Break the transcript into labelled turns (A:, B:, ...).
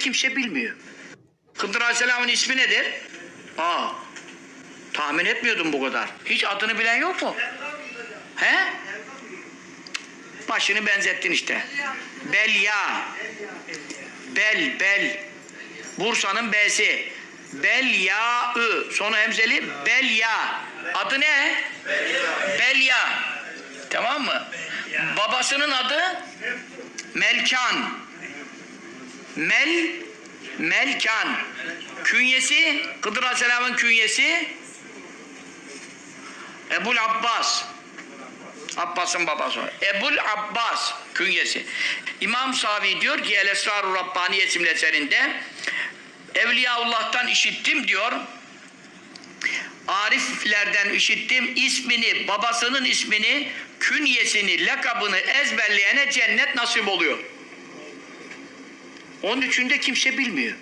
A: kimse bilmiyor. Hıdır Aleyhisselam'ın ismi nedir? Aa, tahmin etmiyordum bu kadar. Hiç adını bilen yok mu? He? Başını benzettin işte. Belya. Bel, bel. Bursa'nın B'si. Belya-ı. Sonu hemzeli. Belya. Adı ne? Belya. Tamam mı? Babasının adı Melkan. Mel Melkan. Künyesi Kıdır Aleyhisselam'ın künyesi Ebul Abbas. Abbas'ın babası. Ebul Abbas künyesi. İmam Savi diyor ki El Esrar-ı Rabbani isimli eserinde Evliyaullah'tan işittim diyor. Ariflerden işittim ismini, babasının ismini, künyesini, lakabını ezberleyene cennet nasip oluyor. Onun üçünde kimse bilmiyor.